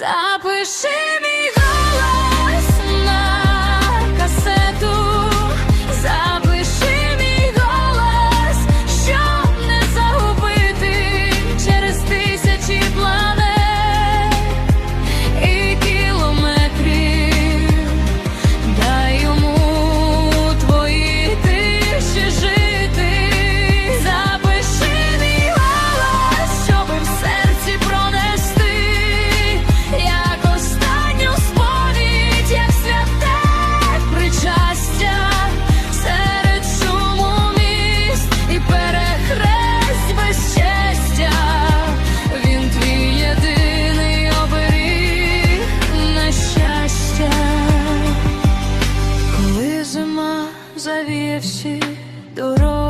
Запиши мій завіє дорогу.